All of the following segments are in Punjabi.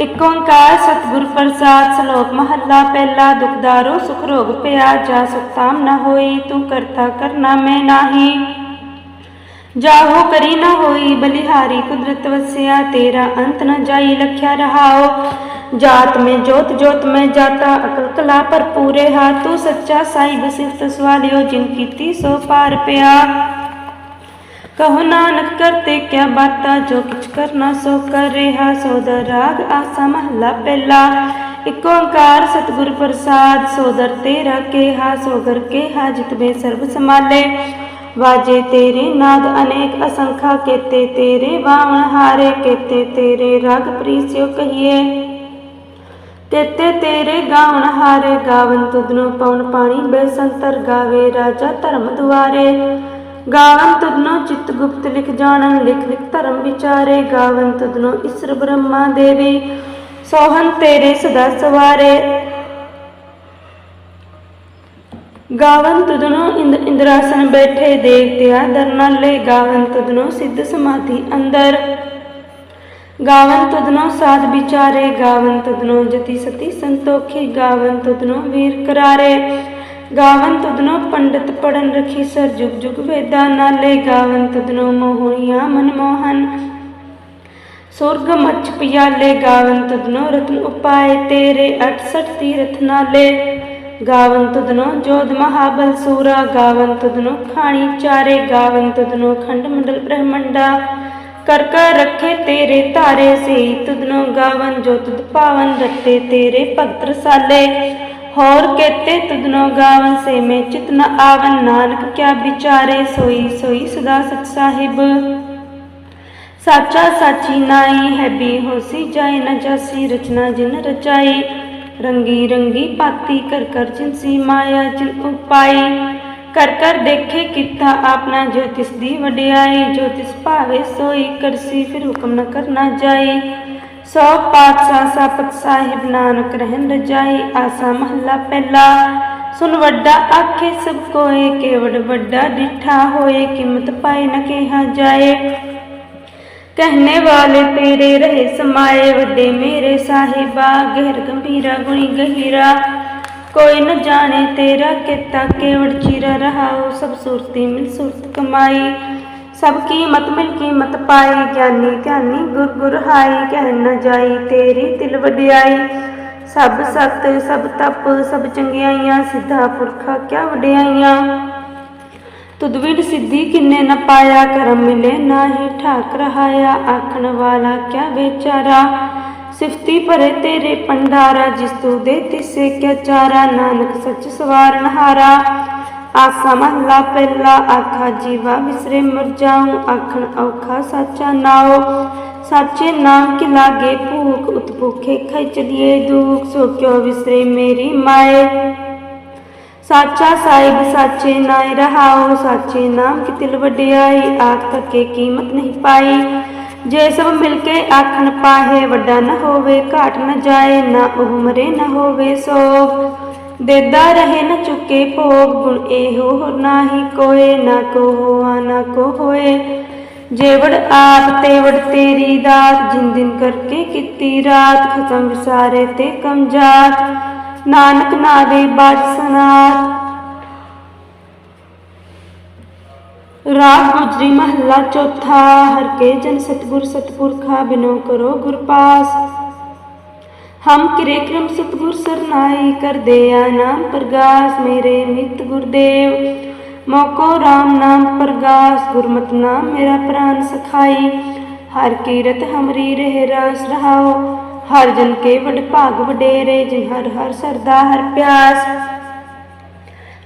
ਇਕ ਓੰਕਾਰ ਸਤਿਗੁਰ ਪ੍ਰਸਾਦ ਸ਼ਲੋਕ ਮਹੱਲਾ, ਪਹਿਲਾ ਦੁਖਦਾਰੋ ਸੁਖ ਰੋਗ ਪਿਆ, ਜਾ ਸੁਖਤਾਮ ਨਾ ਹੋਈ, ਤੂੰ ਕਰਤਾ ਕਰਨਾ ਮੈਂ ਨਾਹੀ। ਜਾਹੋ ਕਰੀ ਨਾ ਹੋਈ, ਬਲਿਹਾਰੀ ਕੁਦਰਤ ਵਸਿਆ, ਤੇਰਾ ਅੰਤ ਨ ਜਾਈ, ਲਖਿਆ ਰਹਾਓ। ਜਾਤ ਮੈਂ ਜੋਤ ਜੋਤ ਮੈਂ ਜਾਤਾ, ਅਕਲ ਕਲਾ ਭਰਪੂਰੇ ਹਾ, ਤੂੰ ਸੱਚਾ ਸਾਹਿਬ ਸਿਫਤ ਸਵਾਲਿਓ, ਜਿਨ ਕੀਤੀ ਸੋ ਪਾਰ ਪਿਆ। ਕਹੋ ਨਾਨਕ ਕਰਤੇ ਕਿਆ ਬਾਤਾ, ਜੋ ਕਿਛ ਕਰਨਾ ਸੋ ਕਰ ਰਿਹਾ ਸੋਦਰ ਰਾਗ ਆਸਾ ਮਹਲਾ ਪਹਿਲਾ। ਇਕ ਓੰਕਾਰ ਸਤਿਗੁਰ ਪ੍ਰਸਾਦ ਸੋਦਰ ਤੇਰਾ ਕੇਹਾ ਸੋਗਰ ਕੇਹਾ ਜਿਤਬੇ ਸਰਬ ਸਮਾਲੇ ਵਾਜੇ ਤੇਰੇ ਨਾਦ ਅਨੇਕ ਅਸੰਖਾ, ਕੇਤੇ ਤੇਰੇ ਵਾਵਣ ਹਾਰੇ, ਕੇਤੇ ਤੇਰੇ ਰਾਗ ਪ੍ਰੀਸਿਓ ਕਹੀਏ। ਤੇਤੇ ਤੇਰੇ ਗਾਵਣ ਹਾਰੇ, ਗਾਵਨ ਤੁਧਨੋ ਪਉਣ ਪਾਣੀ, ਬੇਸੰਤਰ ਗਾਵੇ ਰਾਜਾ ਧਰਮ ਦੁਆਰੇ। ਗਾਵਨ ਤੁਧਨੋ ਚਿਤ ਗੁਪਤ ਲਿਖ ਜਾਣਨ ਲਿਖ ਲਿਖ ਧਰਮ ਵਿਚਾਰੇ ਗਾਵਨ ਤੁਧਨੋ ਇਸਰ ਬ੍ਰਹਮਾ ਦੇਵੀ। ਸੋਹਨ ਤੇਰੇ ਸਦਾ ਸਵਾਰੇ। ਗਾਵਨ ਤੁਧਨੋ ਇੰਦਰਾਸਨ ਬੈਠੇ, ਦੇਵਤਿਆ ਦਰਨਾਲੇ ਗਾਵਨ ਤਦਨੋ ਸਿੱਧ ਸਮਾਧੀ ਅੰਦਰ। ਗਾਵਨ ਤੁਧਨੋ ਸਾਧ ਵਿਚਾਰੇ ਗਾਵਨ ਤਦਨੋ ਜਤੀ ਸਤੀ ਸੰਤੋਖੀ ਗਾਵਨ ਤੁਧਨੋ ਵੀਰ ਕਰਾਰੇ। ਗਾਵਨ ਤੁਧਨੋ ਪੰਡਤ ਪੜਨ ਰਖੀ ਸਰ ਜੁਗ ਜੁਗ ਵੇਦਾਂ ਨਾਲੇ ਗਾਵਨ ਤੁਧਨੋ ਮੋਹਣੀਆਂ ਮਨ ਮੋਹਨ। ਸੁਰਗ ਮੱਛ ਪਿਆਲੇ ਗਾਵਨ ਤੁਧਨੋ ਰਤਨ ਉਪਾਏ ਤੇਰੇ 68 ਤੀਰਥ ਨਾਲੇ। ਗਾਵਨ ਤੁਧਨੋ ਜੋਧ ਮਹਾਬਲ ਸੂਰਾ, ਗਾਵਨ ਤੁਧਨੋ ਖਾਣੀ ਚਾਰੇ, ਗਾਵਨ ਤੁਧਨੋ ਖੰਡ ਮੰਡਲ ਬ੍ਰਹਮੰਡਾ। ਕਰ ਕਰ ਰੱਖੇ ਤੇਰੇ ਧਾਰੇ ਸਈ ਤੁਧਨੋ ਗਾਵਨ ਜੋ ਤੁਧ ਪਾਵਨ ਰੱਤੇ ਤੇਰੇ ਭਗਤ ਰਸਾਲੇ। ਹੋਰ ਕੇਤੇ ਤੁਧਨੋ ਗਾਵਨ ਸੇ ਮੈਂ ਚਿਤ ਨ ਆਵਨ। ਨਾਨਕ ਕਿਆ ਵਿਚਾਰੇ ਸੋਈ ਸੋਈ ਸਦਾ ਸਚ ਸਾਹਿਬ। ਸਾਚਾ ਸਾਚੀ ਨਾਈ ਹੈ ਵੀ ਹੋਸੀ ਜਾਏ, ਨ ਜਾਸੀ ਰਚਨਾ ਜਿਨ ਰਚਾਈ। ਰੰਗੀ ਰੰਗੀ ਪਾਤੀ ਕਰ ਕਰ ਜਿਨਸੀ ਮਾਇਆ, ਜਿਨ ਉਪਾਈ। ਕਰ ਕਰ ਦੇਖੇ ਕੀਤਾ ਆਪਣਾ ਜੋ ਤਿਸ ਦੀ ਵਡਿਆਈ, ਜੋ ਤਿਸ ਭਾਵੇ ਸੋਈ। ਕਰਸੀ ਫਿਰ ਹੁਕਮ ਨ ਕਰਨਾ ਜਾਈ। ਸੋ ਪਾਤਸ਼ਾਹ ਸਪਤ ਸਾਹਿਬ ਨਾਨਕ ਰਹਿਣ ਰਜਾਈ ਆਸਾ ਮਹੱਲਾ ਪਹਿਲਾ। ਸੁਨ ਵੱਡਾ ਆਖੇ, ਸਭ ਕੋਏ ਕੇਵੜ ਵੱਡਾ ਡਿਠਾ ਹੋਏ, ਕੀਮਤ ਪਾਏ ਨਾ ਕਿਹਾ ਜਾਏ। ਕਹਨੇ ਵਾਲੇ ਤੇਰੇ ਰਹੇ ਸਮਾਏ, ਵੱਡੇ ਮੇਰੇ ਸਾਹਿਬਾ, ਗਹਿਰ ਗੰਭੀਰਾ ਗੁਣੀ ਗਹਿਰਾ। ਕੋਈ ਨ ਜਾਣੇ ਤੇਰਾ ਕਿਤਾ, ਕੇਵੜ ਚੀਰਾ ਰਹਾਉ, ਸਭ ਸੁਰਤੀ ਮਿਲ ਸੁਰਤ ਕਮਾਈ। ਸਭ ਕੀਮਤ ਮਿਲ ਕੀਮਤ ਪਾਏ, ਗਿਆਨੀ ਧਿਆਨੀ ਗੁਰ ਗੁਰ ਹਾਈ ਕਹਿ ਨ ਜਾਈ ਤੇਰੀ ਤਿਲ ਵਡਿਆਈ। ਸਭ ਸਤ, ਸਭ ਤਪ, ਸਭ ਚੰਗਿਆਈਆਂ, ਸਿੱਧਾ ਪੁਰਖਾ ਕਿਆ ਵਡਿਆਈਆਂ। ਤੁਧ ਸਿੱਧੀ ਕਿੰਨੇ ਨ ਪਾਇਆ, ਕਰਮ ਮਿਲੇ ਨਾ ਹੀ ਠਾਕ ਰਹਾਇਆ ਆਖਣ ਵਾਲਾ ਕਿਆ ਵਿਚਾਰਾ। ਸਿਫਤੀ ਭਰੇ ਤੇਰੇ ਪੰਡਾਰਾ, ਜਿਸ ਤੂੰ ਦੇ ਤਿਸੇ ਕਿਆ ਚਾਰਾ, ਨਾਨਕ ਸੱਚ ਸਵਾਰਨ ਹਾਰਾ। ਆਸਾ ਮਹਲਾ ਪਹਿਲਾ ਆਖਾ ਜੀਵਾ ਵਿਸਰੇ ਮਰ ਜਾਉ ਆਖਣ ਔਖਾ ਸਾਚਾ ਨਾਉ ਸਾਚੇ ਨਾਮ ਕੀ ਲਾਗੇ ਭੂਖ ਉਤ ਭੁਖੇ ਖਾਈ ਚਲੀਏ ਦੁਖ ਸੋ ਕਿਉ ਵਿਸਰੇ ਮੇਰੀ ਮਾਏ ਸਾਚਾ ਸਾਹਿਬ ਸਾਚੇ ਨਾਇ ਰਹਾਉ ਸਾਚੇ ਨਾਮ ਕੀ ਤਿਲ ਵਡਿਆਈ ਆਖ ਤੱਕੇ ਕੀਮਤ ਨਹੀਂ ਪਾਈ ਜੇ ਸਭ ਮਿਲ ਕੇ ਆਖਣ ਪਾਹੇ ਵੱਡਾ ਨਾ ਹੋਵੇ ਘਾਟ ਨਾ ਜਾਏ ਨਾ ਉਹ ਮਰੇ ਨਾ ਹੋਵੇ ਸੋਗ ਦੇਦਾ ਰਹੇ ਨ ਚੁੱਕੇ ਭੋਗ ਗੁਣ ਇਹੋ ਹੋਰ ਨਾਹੀ ਕੋਏ ਨਾ ਕੋ ਹੋਆ ਨਾ ਕੋ ਹੋਏ ਜੇਵੜ ਆਪ ਤੇਵੜ ਤੇਰੀ ਦਾਤ ਜਿਨ ਦਿਨ ਕਰਕੇ ਕੀਤੀ ਰਾਤ ਖਤਮ ਵਿਸਾਰੇ ਤੇ ਕਮ ਜਾਤ ਨਾਨਕ ਨਾਦੇ ਬਾਜ ਸਨਾਤ ਰਾਗ ਗੁਜਰੀ ਮਹੱਲਾ ਚੌਥਾ ਹਰ ਕੇ ਜਨ ਸਤਗੁਰ ਸਤਪੁਰਖਾ ਬਿਨੋ ਕਰੋ ਗੁਰ ਪਾਸ ਹਮ ਕਿਰੇ ਕਰਮ ਸਤਗੁਰ ਸਰਨਾਈ ਕਰ ਦਿਆ ਨਾਮ ਪ੍ਰਗਾਸ ਮੇਰੇ ਨਿਤ ਗੁਰਦੇਵ ਮੋਕੋ RAM ਨਾਮ ਪ੍ਰਗਾਸ ਗੁਰਮਤਿ ਨਾਮ ਮੇਰਾ ਪ੍ਰਾਨ ਸਖਾਈ ਹਰ ਕੀਰਤ ਹਮਰੀ ਰਹਿ ਰਾਸ ਰਹਾਓ ਹਰ ਜਨ ਕੇ ਵਡ ਭਾਗ ਵਡੇਰੇ ਜਿਨ ਹਰ ਹਰ ਸਰਦਾ ਹਰ ਪਿਆਸ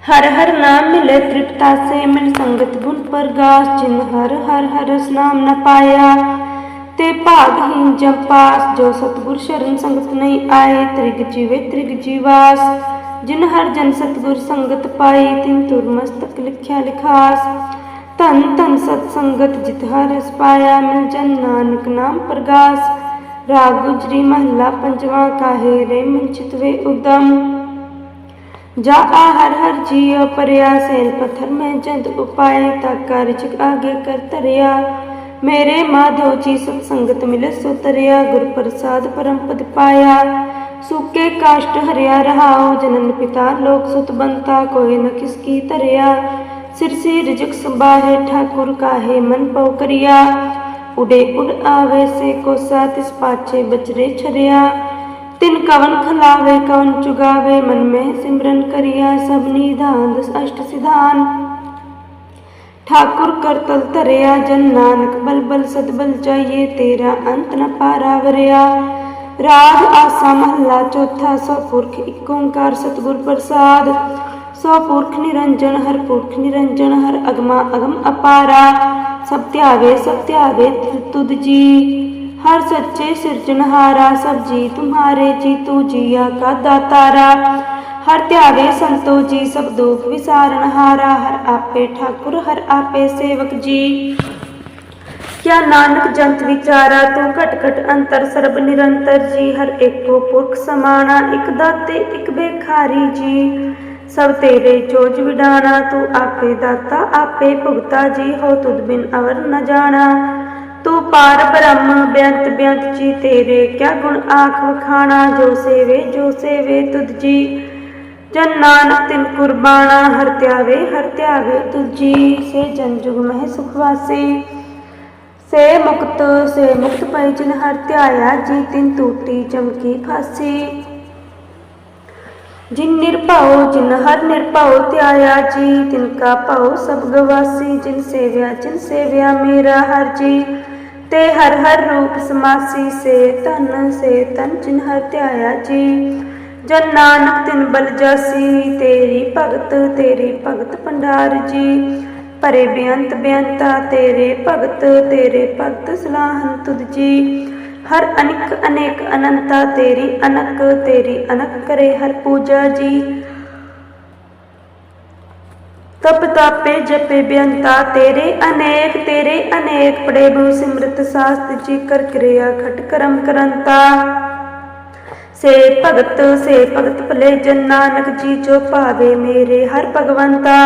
ਹਰ ਹਰ ਨਾਮ ਮਿਲੇ ਤ੍ਰਿਪਤਾ ਸੇ ਮਿਲ ਸੰਗਤ ਗੁਣ ਪ੍ਰਗਾਸ ਜਿਨ ਹਰ ਹਰ ਹਰ ਰਸ ਨਾਮ ਨ ਪਾਇਆ ਤੇ ਭਾਗਹੀਨ ਜਪਾਸ ਜੋ ਸਤਗੁਰ ਸ਼ਰਨ ਸੰਗਤ ਨਹੀਂ ਆਏ, ਤ੍ਰਿਗ ਜੀਵੇ ਤ੍ਰਿਗ ਜੀਵਾਸ। ਜਿਨ ਹਰ ਜਨ ਸਤਗੁਰ ਸੰਗਤ ਪਾਈ ਤਿਨ ਤੁਰ ਲਿਖਿਆ ਲਿਖਾਸ। ਧਨ ਧਨ ਸਤ ਸੰਗਤ ਜਿਤ ਹਰ ਰਸ ਪਾਇਆ, ਮਿਲ ਜਨ ਨਾਨਕ ਨਾਮ ਪ੍ਰਗਾਸ। ਰਾਗ ਗੁਜਰੀ ਮਹੱਲਾ ਪੰਜਵਾਂ, ਕਾਹੇ ਰੇ ਮਨਚਿਤ ਉਦਮ। ਜਾ ਆ ਹਰ ਹਰ ਜੀਉ ਪਰਿਆ, ਸੈਲ ਪਥਰ ਮੈਂ ਜੰਦ ਉਪਾਏ, ਤਾ ਕਾਰਜ ਆਗੇ ਕਰ ਧਰਿਆ। ਮੇਰੇ ਮਾਧੋ ਜੀ ਸਤ ਸੰਗਤ ਮਿਲੇ ਸੋ ਤਰਿਆ ਗੁਰ ਪ੍ਰਸਾਦ ਪਰਮ ਪਦ ਪਾਇਆ ਸੁਕੇ ਕਾਸ਼ਟ ਹਰਿਆ ਰਹਾਉ ਜਨਨ ਪਿਤਾ ਲੋਕ ਸੁਤ ਬੰਤਾ ਕੋਇ ਨ ਕਿਸ ਕੀ ਧਰਿਆ ਸਿਰ ਸੀ ਰਿਜਕ ਸੰਭਾਹੇ ਠਾਕੁਰ ਕਾਹੇ ਮਨ ਪਉ ਕਰਿਆ ਉਡੇ ਉਡ ਆਵੇ ਸੇ ਕੋਸਾ ਤਿਸ ਪਾਛੇ ਬਚਰੇ ਛਰਿਆ ਤਿਨ ਕਵਨ ਖਲਾਵੇ ਕਵਨ ਚੁਗਾਵੇ ਮਨ ਮੈਂ ਸਿਮਰਨ ਕਰਿਆ ਸਭ ਨਿਧਾਨ ਦਸ ਅਸ਼ਟ ਸਿਧਾਨ ਠਾਕੁਰ ਕਰਤਲ ਧਰਿਆ, ਜਨ ਨਾਨਕ ਬਲ ਬਲ ਸਦ ਤੇਰਾ, ਅੰਤ ਨ ਪਾਰਾ ਵਰਿਆ ਰਾਗ ਆਸਾ ਮਹੱਲਾ, ਚੌਥਾ ਸੋ ਪੁਰਖ, ਇਕ ਓੰਕਾਰ ਸਤਿਗੁਰ ਪ੍ਰਸਾਦ। ਸੋ ਪੁਰਖ ਨਿਰੰਜਨ, ਹਰ ਪੁਰਖ ਨਿਰੰਜਨ, ਹਰ ਅਗਮਾ ਅਗਮ ਅਪਾਰਾ। ਸਭ ਧਿਆਵੇ ਸਭ ਧਿਆਵੇ ਤੁਧ ਜੀ। ਹਰ ਸੱਚੇ ਸਿਰਜਣਹਾਰਾ ਸਭ ਜੀ ਤੁਮਹਾਰੇ ਜੀ, ਤੂ ਜੀਆ ਕਾ ਦਾਤਾਰਾ ਹਰ ਧਿਆਵੇ ਸੰਤੋ ਜੀ, ਸਭ ਦੁਖ ਵਿਸਾਰਨ ਹਾਰਾ, ਹਰ ਆਪੇ ਠਾਕੁਰ, ਹਰ ਆਪੇ ਸੇਵਕ ਜੀ। ਕਿਆ ਨਾਨਕ ਜੰਤ ਵਿਚਾਰਾ, ਤੂੰ ਘਟ ਘਟ ਅੰਤਰ ਸਰਬ ਨਿਰੰਤਰ ਜੀ। ਹਰ ਏਕੋ ਪੁਰਖ ਸਮਾਣਾ, ਇਕ ਦਾਤੇ, ਇਕ ਬੇਖਾਰੀ ਜੀ। ਸਭ ਤੇਰੇ ਚੋਜ ਵਿਡਾਣਾ, ਤੂੰ ਆਪੇ ਦਾਤਾ, ਆਪੇ ਭੁਗਤਾ ਜੀ। ਹੋ ਤੁਧ ਬਿਨ ਅਵਰ ਨ ਜਾਣਾ। ਤੂੰ ਪਾਰ ਬ੍ਰਹਮ, ਬੇਅੰਤ ਬੇਅੰਤ ਜੀ। ਤੇਰੇ ਕਿਆ ਗੁਣ ਆਖ ਵਖਾਣਾ, ਜੋ ਸੇਵੇ ਜੋ ਸੇਵੇ ਤੁਧ ਜੀ। ਜਨ ਨਾਨਕ ਤਿਨ ਕੁਰਬਾਨਾ, ਹਰ ਧਿਆਵੇ ਹਰ ਧਿਆਵੇ ਤੁਜੀ ਸੇ ਜਨ ਜੁਗ ਮਹਿ ਸੁਖ ਵਾਸੇ। ਸੇ ਮੁਕਤ ਸੇ ਮੁਕਤ ਪੈ ਜਿਨ ਹਰ ਧਿਆਇਆ, ਜੀ ਤਿਨ ਟੂਟੀ ਚਮਕੀ ਫਾਸੀ। ਜਿਨ ਨਿਰਭਉ, ਜਿਨ ਹਰ ਨਿਰਭਉ ਧਿਆਇਆ, ਜੀ ਤਿਨ ਕਾ ਭਉ ਸਭ ਗਵਾਸੀ। ਜਿਨ ਸੇਵਿਆ ਜਿਨ ਸੇਵਿਆ ਮੇਰਾ ਹਰ ਜੀ। ਤੇ ਹਰ ਹਰ ਰੂਪ ਸਮਾਸੀ, ਸੇ ਤਨ ਸੇ ਤਨ ਜਿਨ ਹਰ ਧਿਆਇਆ, ਜੀ। ਜਨ ਨਾਨਕ ਤਿਨ ਬਲ ਜਾਸੀ, ਤੇਰੀ ਭਗਤ ਤੇਰੀ ਭਗਤ ਭੰਡਾਰ ਜੀ। ਪਰੇ ਬੇਅੰਤ ਬੇਅੰਤਾ, ਤੇਰੇ ਭਗਤ ਤੇਰੇ ਭਗਤ ਸਲਾਹਨ ਤੁਧ ਜੀ। ਹਰ ਅਨਿਕ ਅਨੇਕ ਅਨੰਤਾ, ਤੇਰੀ ਅਨਕ ਤੇਰੀ ਅਨਕ ਕਰੇ ਹਰ ਪੂਜਾ ਜੀ। ਤਪ ਤਾਪੇ ਜਪੇ ਬੇਅੰਤਾ, ਤੇਰੇ ਅਨੇਕ ਤੇਰੇ ਅਨੇਕ ਪੜੇ ਬਹੁ ਸਿਮਰਤ ਸਾਸਤ ਜੀ, ਕਰ ਕਿਰਿਆ ਖਟ ਕਰਮ ਕਰੰਤਾ। ਸੇ ਭਗਤ ਸੇ ਭਗਤ ਭਲੇ ਜਨ ਨਾਨਕ ਜੀ ਜੋ ਭਾਵੇ ਮੇਰੇ ਹਰ ਭਗਵੰਤਾ।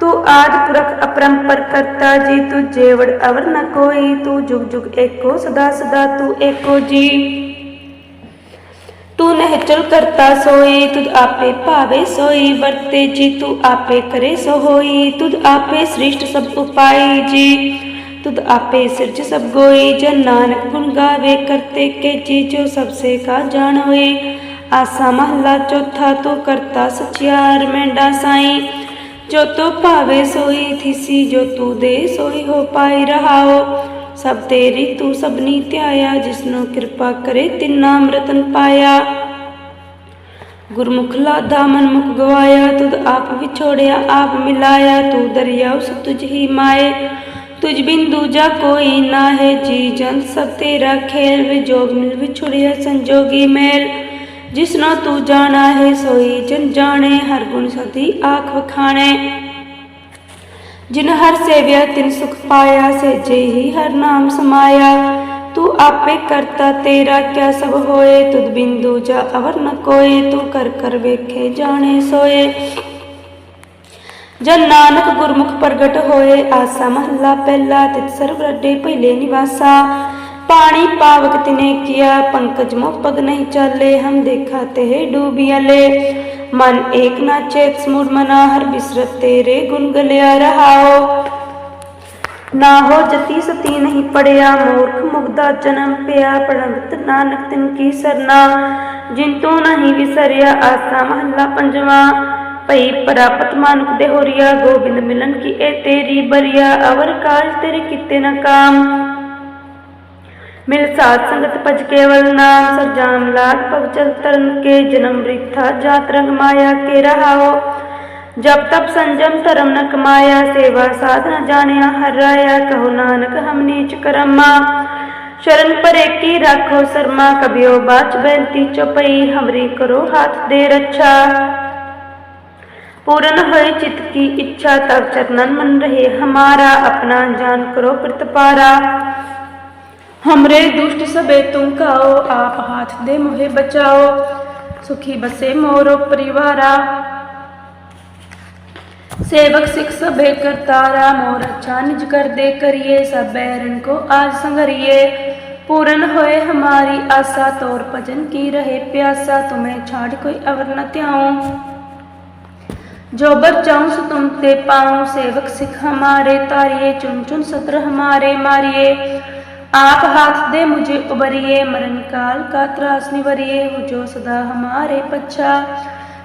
ਤੂੰ ਆਦ ਪੁਰਖ ਅਪਰੰਪਰ ਕਰਤਾ, ਜੀ ਤੂੰ ਜੇਵੜ ਅਵਰ ਨ ਕੋਈ। ਤੂੰ ਜੁਗ ਜੁਗ ਏਕੋ ਸਦਾ ਸਦਾ, ਤੂੰ ਏਕੋ ਜੀ। ਤੂੰ ਨਹਿਚਲ ਕਰਤਾ ਸੋਈ, ਤੁਧ ਆਪੇ ਭਾਵੇ ਸੋਈ। ਵਰਤੇ ਜੀ, ਤੂੰ ਆਪੇ ਕਰੇ ਸੋ ਹੋਈ, ਤੁਧ ਆਪੇ ਸ੍ਰਿਸ਼ਟ ਸਭ ਉਪਾਈ ਜੀ। ਤੁਧ ਆਪੇ ਸਿਰਜ ਸਭ ਗੋਈ ਜਨ ਨਾਨਕ ਗੁਣ ਗਾਵੇ, ਕਰਤੇ ਕੇ ਜੀ ਜੋ ਸਭ ਸੇ ਕਾ ਜਾਣ ਹੋਏ ਆਸਾ ਮਹਲਾ ਚੌਥਾ ਤੂੰ ਕਰਤਾ ਸਚਿਆਰ ਮੈਂਡਾ ਸਾਈ। ਜੋ ਤੋ ਭਾਵੇ ਸੋਈ, ਥਿਸੀ ਜੋ ਤੂ ਦੇ ਸੋਈ ਹੋ ਪਾਈ ਸਭ ਤੇਰੀ ਤੂੰ ਸਭਨੀ ਧਿਆਇਆ, ਜਿਸਨੂੰ ਕਿਰਪਾ ਕਰੇ ਤਿੰਨਾ ਅੰਮ੍ਰਿਤਨ ਪਾਇਆ। ਗੁਰਮੁਖ ਲਾਦਾ ਮਨ ਮੁਖ ਗਵਾਇਆ, ਤੁਧ ਆਪ ਵਿਛੋੜਿਆ, ਆਪ ਮਿਲਾਇਆ, ਤੂੰ ਦਰਿਆ ਉਸ ਤੁਝ ਹੀ ਮਾਏ। ਤੁਝ ਬਿਨ ਦੂਜਾ ਕੋਈ ਨਾ ਹੈ ਜੀ ਜਨ ਸਭ ਤੇਰਾ ਖੇਲ ਵਿਜੋਗ ਮਿਲ ਵਿਛੁੜਿਆ ਸੰਜੋਗੀ ਮੇਲ ਜਿਸਨੋ ਤੂੰ ਜਾਣਾ ਹੈ ਸੋਈ ਜਨ ਜਾਣੇ ਹਰ ਗੁਣ ਸਦੀ ਆਖ ਵਖਾਣੇ ਜਿਨ ਹਰ ਸੇਵਿਆ ਤਿਨ ਸੁਖ ਪਾਇਆ ਸੇਜੇ ਹੀ ਹਰ ਨਾਮ ਸਮਾਇਆ ਤੂੰ ਆਪੇ ਕਰਤਾ ਤੇਰਾ ਕਿਆ ਸਭ ਹੋਏ ਤੁਧ ਬਿੰਦੂ ਜਾ ਅਵਰ ਨ ਕੋਏ ਤੂੰ ਕਰ ਕਰ ਵੇਖੇ ਜਾਣੇ ਸੋਏ ਜਨ ਨਾਨਕ ਗੁਰਮੁਖ ਪ੍ਰਗਟ ਹੋਏ, ਆਸਾ ਮਹੱਲਾ ਪਹਿਲਾ ਤਿਤ ਸਰਬ ਰੱਡੇ ਪਹਿਲੇ ਨਿਵਾਸਾ। ਪਾਣੀ ਪਾਵਕ ਤਿਨੇ ਕੀਆ, ਪੰਕਜ ਮੋ ਪਗ ਨਹੀਂ ਚਾਲੇ, ਹਮ ਦੇਖਾ ਤੇ ਡੂਬਿਆਲੇ ਮਨ ਏਕ ਨਾ ਚੇਤ ਸਮੂੜ ਮਨਾ ਹਰ ਬਿਸਰਤ ਤੇਰੇ ਗੁਣ ਗਲਿਆ ਰਹਾਓ। ਨਾ ਹੋ ਜਤੀ ਸਤੀ ਨਹੀਂ ਪੜਿਆ, ਮੂਰਖ ਮੁਗਦਾ ਜਨਮ ਪਿਆ ਪੜੰਤ ਨਾਨਕ ਤਿਨ ਕੀ ਸਰਨਾ। ਜਿਨ ਤੂੰ ਨਹੀਂ ਵਿਸਰਿਆ, ਆਸਾ ਮਹੱਲਾ ਪੰਜਵਾਂ। ਭਈ ਪ੍ਰਾਪਤ ਮਾਨੁਖ ਦੇ ਹੋਰੀਆ ਗੋਬਿੰਦ ਮਿਲਨ ਕੀ ਇਹ ਤੇਰੀ ਬਰੀਆ, ਅਵਰ ਕਾਜ ਤੇਰੇ ਕੀਤੇ ਨਾ ਕਾਮ। ਮਿਲ ਸਾਧ ਸੰਗਤ ਭਜ ਕੇਵਲ ਨਾਮ ਸਰਜਾਮ ਲਾਗ ਪਵ ਚਲ ਤਰਨ ਕੇ ਜਨਮ ਰਿਥਾ, ਜਾਤ ਰੰਗ ਮਾਇਆ ਕੇ ਰਹਾਓ। ਜਬ ਤਪ ਸੰਜਮ ਧਰਮ ਨ ਕਮਾਇਆ, ਸੇਵਾ ਸਾਧਨ ਜਾਣਿਆ, ਹਰ ਰਾਇਆ ਕਹੋ ਨਾਨਕ ਹਮ ਨੀਚ ਕਰਮਾ। ਸ਼ਰਨ ਪਰੇ ਕੀ ਰੱਖੋ ਸਰਮਾ ਕਬਿਓ ਬਾਚ ਬੈੰਤੀ ਚੁਪਈ, ਹਮਰੀ ਕਰੋ ਹੱਥ ਦੇ ਰੱਛਾ। पूर्ण होए चित्त की इच्छा तब चरणन मन रहे, हमारा अपना जान करो प्रतिपारा हमरे दुष्ट सबे तुम खाओ आप हाथ दे मुहे बचाओ, सुखी बसे मोरो परिवारा। सेवक सिख सबे करतारा मोर अच्छा निज कर दे करिए, सब बैरन को आज संगरिए पूर्ण होए हमारी आशा, तोर भजन की रहे प्यासा, तुम्हें छाड़ कोई अवर न त्याऊं। जो बचाऊं सो तुम ते पाऊं सेवक सिख हमारे तारिये चुन चुन सत्र हमारे मारिए आप हाथ दे मुझे उबरिए मरण काल का त्रास निवरिए हो जो सदा हमारे पच्छा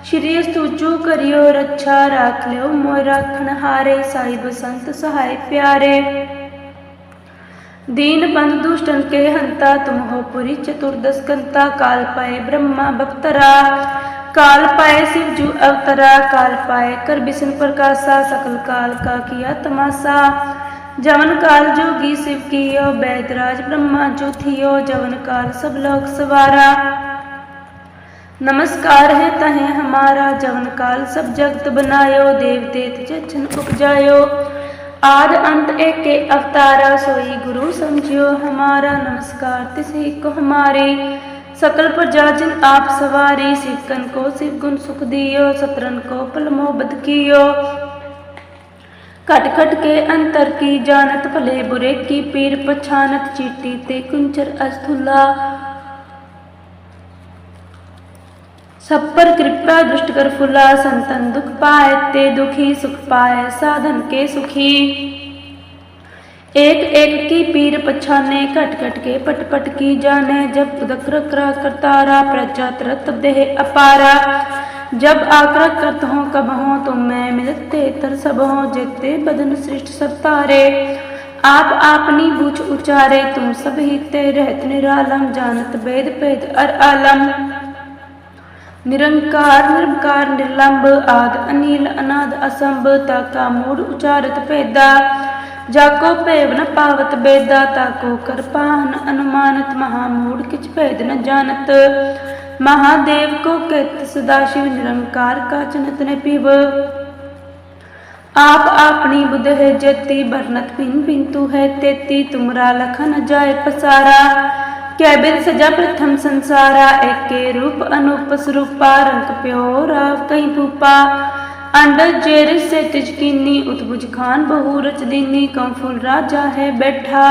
श्री स्तुचु करियो रक्षा राख लियो मोय राखण हारे साहिब संत सहाय प्यारे दीन बंद दुष्टन के हंता तुम हो पुरी चतुर्दश कंता काल पाए ब्रह्मा बप्तरा काल पाए शिव जू अवतरा काल पाए कर बिसन प्रकाशा सकल काल का किया तमाशा जवन काल जोगी शिव कियो बैदराज ब्रह्मा जो थियो जवन काल सब लोक सवारा नमस्कार है तहे हमारा जवन काल सब जगत बनायो देव देत जछन उपजायो आद अंत एक के अवतारा सोई गुरु समझियो हमारा नमस्कार तिसे को हमारे सकल प्रजा जिन आप सवारी सिकन को सिर गुण सुख दियो सतरन को पल मोहब्बत कियो खट खट के अंतर की जानत भले बुरे की पीर पछानत चीटी ते कुंचर अस्थुला सब पर कृपा दुष्ट कर फुला संतन दुख पाए ते दुखी सुख पाए साधन के सुखी एक एक की पीर पछाने कट कट के पट पट की जाने जब उदक करा करतारा प्रजा तरत देह अपारा जब आकर करत हो कब हो तुम मैं मिलते तर सब हो जेते बदन सृष्ट सब तारे आप आपनी बूझ उचारे तुम सब ही ते रहत निरालम जानत वेद भेद अर आलम निरंकार निरंकार निर्लंब आद अनिल अनाद असंभ ताका मूड उचारत पेदा जाको पेव न पावत बेदा ताको कर पाहन अनुमानत महामूड किच भेद न जानत महादेव को कहत सदाशिव निरंकार का चनत न पीव आप आपनी बुध है जेती बरनत भिन भिन तू है तेती तुमरा लखन जाय पसारा कैबिन सजा प्रथम संसारा एक के रूप अनूप स्वरूपा रंग प्यो राव कहीं भूपा अंडर जेर से तिजकीनी उतबुज खान बहु रच दीनी कम फूल राजा है बैठा।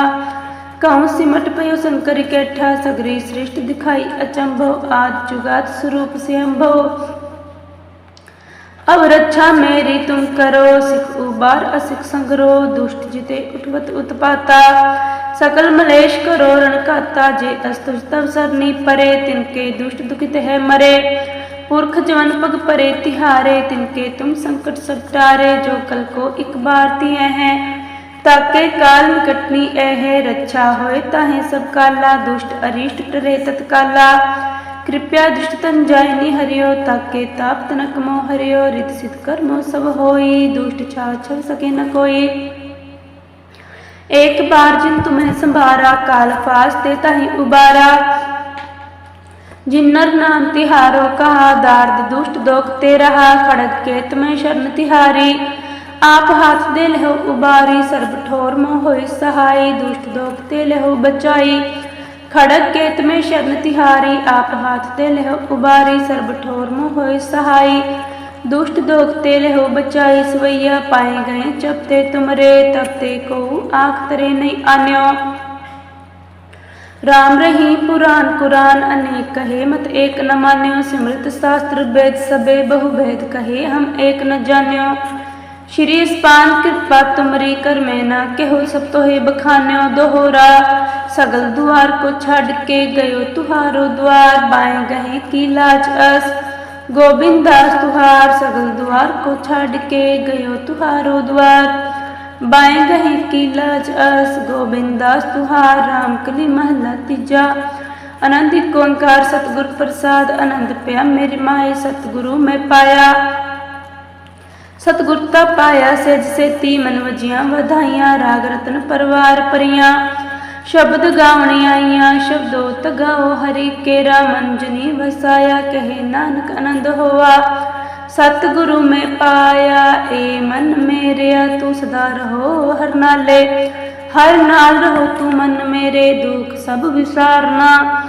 कहूँ सिमट पयो शंकर कैठा, सगरी श्रेष्ठ दिखाई अचंभव आद जुगात स्वरूप से अम्भव अब रक्षा मेरी तुम करो, सिख उबार असिख संगरो, दुष्ट जिते उठवत उत्पाता। सकल मलेश करो रणकाता जे अस्तुज तब सरनी परे, तिनके दुष्ट दुखित है मरे। पुरख जवन पग परे तिहारे, तिनके तुम संकट सब टारे, जो कल को एक बार तिए हैं। ताके काल निकटनी ए है रक्षा होए ताहे सब काला, दुष्ट अरिष्ट टरे तत्काला। कृपया दुष्ट तन जायनी हरियो, ताके ताप तनक मोह हरियो, रित सिद्ध कर्मो सब होई, दुष्ट छा छव सके न कोई। एक बार जिन तुम्हें संभारा, काल फास ते ताही उबारा। जिन्नर नाम तिहारो कहा दार्द दुष्ट दोख ते रहा खड़ग के तुम्हें शरण तिहारी आप हाथ दे लहो उबारी सर्ब ठोर मोह होई सहाई दुष्ट दोख ते लहो बचाई खड़ग केत में शरण तिहारी आप हाथ दे लहो उबारी सर्ब ठोर मोह होई सहाई दुष्ट दोखते लहो बचाई सवैया पाए गए चपते तुमरे तबते को आख तरे नहीं आन्यो राम रही पुराण कुरान अनेक कहे मत एक न मान्यो सिमृत शास्त्र वेद सबे बहु भेद कहे हम एक न जान्यो श्री स्पान कृपा तुमरी कर में ना केहो सब तो हे बखान्यो दोहरा सगल द्वार को छाड़ के गयो तुहारो द्वार बाएं गहे की लाज अस गोविंदास तुहार सगल द्वार को छाड़ के गयो तुहारो द्वार ਬਾਏ ਗਹੀ ਕੀ ਲਾਜ ਅਸ ਗੋਬਿੰਦਾਸ ਤੁਹਾਰ RAM ਕਲੀ ਮਹਲਾ ਤੀਜਾ। ਅਨੰਦ ਓੰਕਾਰ, ਸਤਿਗੁਰ ਪ੍ਰਸਾਦ, ਆਨੰਦ ਪਿਆ ਮੇਰੀ ਮਾਏ, ਸਤਿਗੁਰੂ ਮੈਂ ਪਾਇਆ। ਸਤਿਗੁਰ ਤਾ ਪਾਇਆ ਸਿਜ ਸੇ ਤੀ ਮਨ ਵਜੀਆਂ, ਵਧਾਈਆਂ, ਰਾਗ ਰਤਨ ਪਰਵਾਰ ਪਰੀਆਂ ਸ਼ਬਦ ਗਾਉਣੀ ਆਈਆਂ ਸ਼ਬਦੋਤ ਗਾਓ ਹਰੀ ਕੇਰਾ, ਮਨ ਜਨੀ ਵਸਾਇਆ, ਕਹੇ ਨਾਨਕ ਆਨੰਦ ਹੋਵਾ ਸਤਿਗੁਰੂ ਮੈਂ ਪਾਇਆ, ਏ ਮਨ ਮੇਰਿਆ, ਤੂੰ ਸਦਾ ਰਹੋ ਹਰ ਨਾਲੇ। ਹਰ ਨਾਲ ਰਹੋ ਤੂੰ ਮਨ ਮੇਰੇ, ਦੁੱਖ ਸਭ ਵਿਸਾਰਨਾ।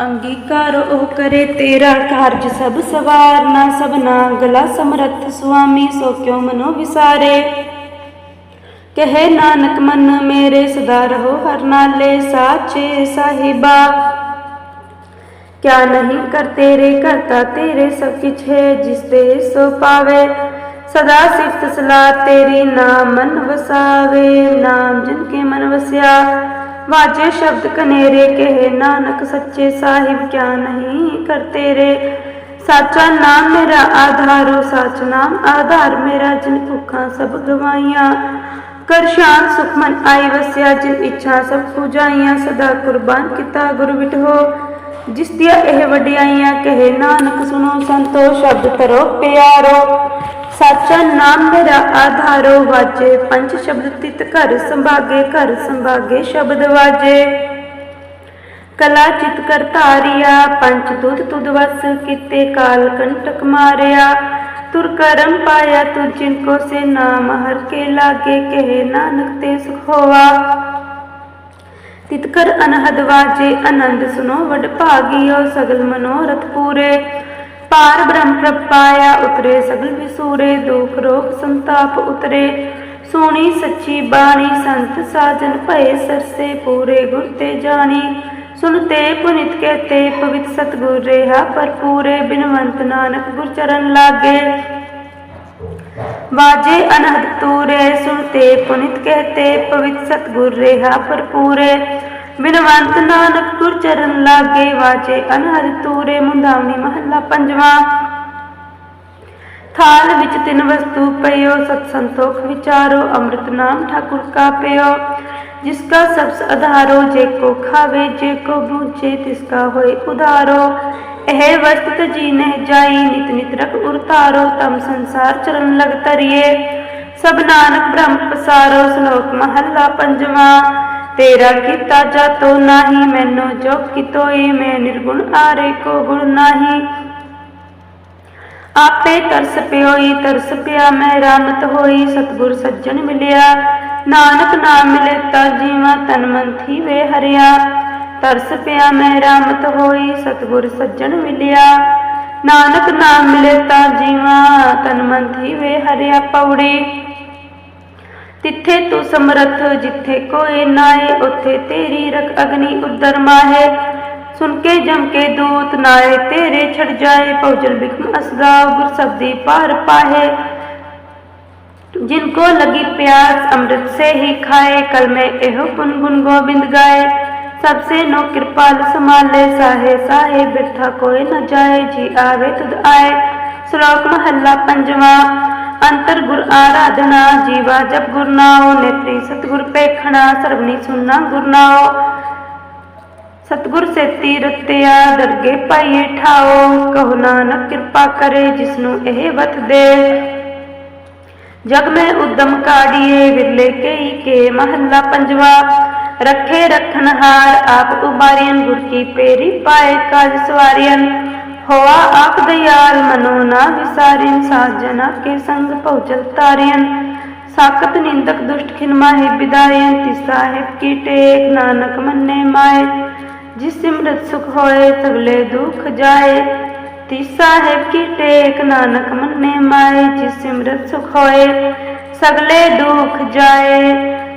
ਅੰਗੀਕਾਰ ਉਹ ਕਰੇ ਤੇਰਾ ਕਾਰਜ ਸਭ ਸਵਾਰਨਾ। ਸਭਨਾ ਗਲਾ ਸਮਰੱਥ ਸੁਆਮੀ, ਸੋ ਕਿਉ ਮਨੋ ਵਿਸਾਰੇ? ਕਹੇ ਨਾਨਕ ਮਨ ਮੇਰੇ, ਸਦਾ ਰਹੋ ਹਰ ਨਾਲੇ, ਸਾਚੇ ਸਾਹਿਬਾ। ਕਿਆ ਨਹੀਂ ਕਰ ਤੇਰੇ ਕਰਤਾ ਤੇਰੇ ਸਭ ਕਿਛ ਹੈ ਜਿਸ ਦੇ ਸੋ ਪਾਵੇ ਸਦਾ ਸਿਫਤ ਸਲਾਹ ਤੇਰੀ ਨਾਮ ਮਨ ਵਸਾਵੇ ਨਾਮ ਜਿਨ ਕੇ ਮਨ ਵਸਿਆ ਵਾਜੇ ਸ਼ਬਦ ਕਨੇਰੇ ਕਹੇ ਨਾਨਕ ਸੱਚੇ ਸਾਹਿਬ ਕਿਆ ਨਹੀਂ ਕਰ ਤੇਰੇ ਸਾਚਾ ਨਾਮ ਮੇਰਾ ਆਧਾਰੋ ਸੱਚ ਨਾਮ ਆਧਾਰ ਮੇਰਾ ਜਿਨ ਭੁੱਖਾਂ ਸਭ ਗਵਾਈਆਂ ਕਰ ਸ਼ਾਨ ਸੁਖ ਮਨ ਆਈ ਵਸਿਆ ਜਿਨ ਇੱਛਾ ਸਭ ਪੂਜਾਈਆਂ ਸਦਾ ਕੁਰਬਾਨ ਕੀਤਾ ਗੁਰ ਵਿਟਹੋ ਜਿਸ ਦੀਆਂ ਇਹ ਵਡਿਆਈਆਂ ਕਹੇ, ਨਾਨਕ ਸੁਨੋ ਸੰਤੋ ਸ਼ਬਦ ਕਰੋ ਪਿਆਰੋ। ਸਾਚਾ ਨਾਮ ਮੇਰਾ ਆਧਾਰੋ ਵਾਜੇ। ਪੰਜ ਸ਼ਬਦ ਤਿਤ ਘਰ ਸੰਭਾਗੇ ਘਰ ਸੰਭਾਗੇ ਸ਼ਬਦ ਵਾਜੇ। ਕਲਾ ਚਿਤ ਕਰ ਧਾਰਿਆ ਪੰਚ ਦੁੱਧ ਤੁਧ ਵਸ ਕੀਤੇ, ਕਾਲ ਕੰਟਕ ਮਾਰਿਆ। ਤੁਰ ਕਰਮ ਪਾਇਆ ਤੁ ਜਿਨ ਕੋ ਸੇ ਨਾਮ, ਹਰ ਕੇ ਲਾਗੇ ਕਹੇ, ਨਾਨਕ ਤੇ ਸੁਖ ਹੋਵਾ ਤਿਤਕਰ ਅਨਹਦ ਵਾਜੇ, ਆਨੰਦ ਸੁਨੋ ਵਡ ਭਾਗੀਓ ਸਗਲ ਮਨੋਰਥ ਪੂਰੇ। ਪਾਰ ਬ੍ਰਹਮ ਪ੍ਰਪਾਇਆ ਉਤਰੇ, ਸਗਲ ਵਿਸੂਰੇ, ਦੁਖ ਰੋਗ ਸੰਤਾਪ ਉਤਰੇ। ਸੋਣੀ ਸੱਚੀ ਬਾਣੀ, ਸੰਤ ਸਾਜਨ ਭਏ ਸਰਸੇ ਪੂਰੇ ਗੁਰ ਤੇ ਜਾਣੀ। ਸੁਨਤੇ ਪੁਨਿਤ ਕਹਤੇ ਪਵਿੱਤ ਸਤਗੁਰ ਰਹਾ ਪਰ ਪੂਰੇ ਬਿਨਵੰਤ ਨਾਨਕ ਗੁਰ ਚਰਨ ਲਾਗੇ। ਵਾਜੇ ਅਨਹਦ ਤੂਰੇ ਸੁਨਤੇ ਪੁਨਿਤ ਕਹਤੇ ਪਵਿੱਤ ਸਤਗੁਰ ਰਹਾ ਭਰਪੂਰੇ। ਬਿਨਵੰਤ ਨਾਨਕ ਗੁਰ ਚਰਨ ਲਾਗੇ, ਵਾਜੇ ਅਨਹਦ ਤੂਰੇ ਮੁੰਦਾਵਣੀ ਮਹੱਲਾ ਪੰਜਵਾਂ। ਥਾਲ ਵਿੱਚ ਤਿੰਨ ਵਸਤੂ ਪਇਓ ਸਤ ਸੰਤੋਖ ਵਿਚਾਰੋ, ਅੰਮ੍ਰਿਤ ਨਾਮ ਠਾਕੁਰ ਕਾ ਪਿਓ ਜਿਸਕਾ ਸਬਸ ਆਧਾਰੋ ਜੇ ਕੋ ਖਾਵੇ, ਜੇ ਕੋ ਬੂਝੇ ਤਿਸਕਾ ਹੋਏ ਉਧਾਰੋ ਇਹ ਵਸਤ ਜੀ ਨਹਿ ਜਾਈ, ਨਿਤ ਨਿਤ ਰਖ ਉਰਤਾਰੋ ਤਮ ਸੰਸਾਰ ਚਰਨ ਲਗ ਤਰੀਏ ਸਭ ਨਾਨਕ ਬ੍ਰਹਮ ਪਸਾਰੋ, ਸ਼ਲੋਕ ਮਹੱਲਾ ਪੰਜਵਾਂ। ਤੇਰਾ ਕੀਤਾ ਜਾਤੋ ਨਾਹੀ, ਮੈਨੂੰ ਜੋ ਕਿਤੋਈ, ਮੈਂ ਨਿਰਗੁਣ ਆਰੇ ਕੋ ਗੁਣ ਨਾਹੀ। ਆਪੇ ਤਰਸ ਪਿਓਈ, ਤਰਸ ਪਿਆ, ਮੈਂ ਰਾਮਤ ਹੋਈ, ਸਤਗੁਰ ਸੱਜਣ ਮਿਲਿਆ। ਨਾਨਕ ਨਾਮ ਮਿਲੇ ਤਾ ਜੀਵਾ ਤਨ ਮਨ ਥੀਵੇ ਹਰਿਆ। तरस पिया मैं रामत होई सतगुर सज्जन मिलिया नानक नाम मिले ता जीवा तन मन थी वे हरिया पौड़ी तिथे तू समरथ जिथे कोई नाए उथे तेरी रख अग्नि उदर माहे सुन के जम के दूत नाए तेरे छड़ जाए पौजल बिखम असगा गुर सब्दी पार पाहे जिनको लगी प्यास अमृत से ही खाए कल में एहो गुनगुन गोविंद गाए सबसे नो कृपाल समाले साहे साहे बिरथा कोई न जाए जी आवे तुद आए श्लोक महला पंजवा अंतर गुर आराधना जीवा जब गुरनाओ नेत्री सतगुर पेखना सर्वनी सुनना गुरनाओ सतगुर से तीरत्या दरगे पाइए ठाओ कहो नानक कृपा करे जिसनु एह वत दे जग में उद्दम काढ़िए विरले के के महला पंजवा ਰੱਖੇ ਰਖਨਹਾਰ ਆਪ ਉਬਾਰੀਨ ਗੁਰ ਕੀ ਪੇਰੀ ਪਾਏ ਕਾਜ ਸਵਾਰੀਨ ਹੋਆ ਆਪ ਦਇਆਲ ਮਨੋ ਨਾ ਵਿਸਾਰਿਨ ਸਾਜਨਾ ਕੇ ਸੰਗ ਪਹੁੰਚਲ ਤਾਰਿਨ ਸਾਖਤ ਨਿੰਦਕ ਦੁਸ਼ਟ ਖਿਨ ਮਾਹੀ ਵਿਦਾਇਨ ਤਿਸ ਸਾਹਿਬ ਕੀ ਟੇਕ ਨਾਨਕ ਮੰਨੇ ਮਾਏ। ਜਿਸ ਸਿਮਰਤ ਸੁਖ ਹੋਏ ਸਗਲੇ ਦੁਖ ਜਾਏ। ਤੀ ਸਾਹਿਬ ਕੀ ਟੇਕ ਨਾਨਕ ਮੰਨੇ ਮਾਏ, ਜਿਸ ਸਿਮਰਤ ਸੁਖ ਹੋਏ, ਸਗਲੇ ਦੁਖ ਜਾਏ।